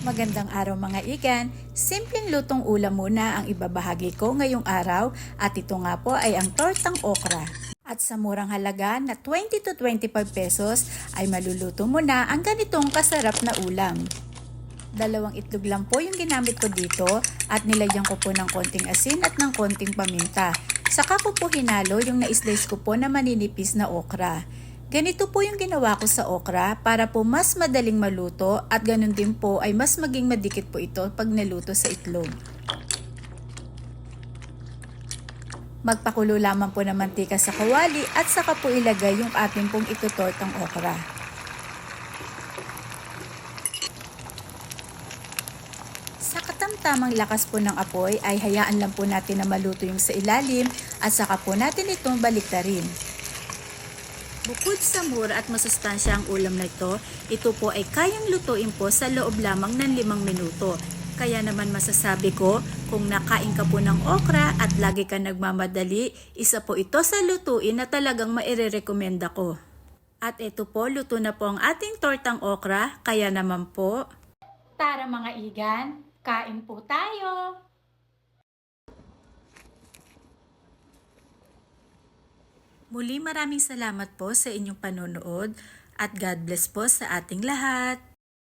Magandang araw mga igan. Simpleng lutong ulam muna ang ibabahagi ko ngayong araw at ito nga po ay ang tortang okra. At sa murang halaga na 20 to 25 pesos ay maluluto mo na ang ganitong kasarap na ulam. Dalawang itlog lang po yung ginamit ko dito at nilagyan ko po ng konting asin at ng konting paminta. Saka ko po hinalo yung na-slice ko po na maninipis na okra. Ganito po yung ginawa ko sa okra para po mas madaling maluto at ganun din po ay mas maging madikit po ito pag naluto sa itlog. Magpakulo lamang po ng mantika sa kawali at saka po ilagay yung ating pong itutortang okra. Sa katamtamang lakas po ng apoy ay hayaan lang po natin na maluto yung sa ilalim at saka po natin itong baliktarin. Bukod sa mura at masustansya ang ulam na ito, ito po ay kayang lutuin po sa loob lamang ng limang minuto. Kaya naman masasabi ko, kung nakain ka po ng okra at lagi ka nagmamadali, isa po ito sa lutuin na talagang maire-recommenda ko. At ito po, luto na po ang ating tortang okra, kaya naman po. Tara mga igan, kain po tayo! Muli maraming salamat po sa inyong panonood at God bless po sa ating lahat.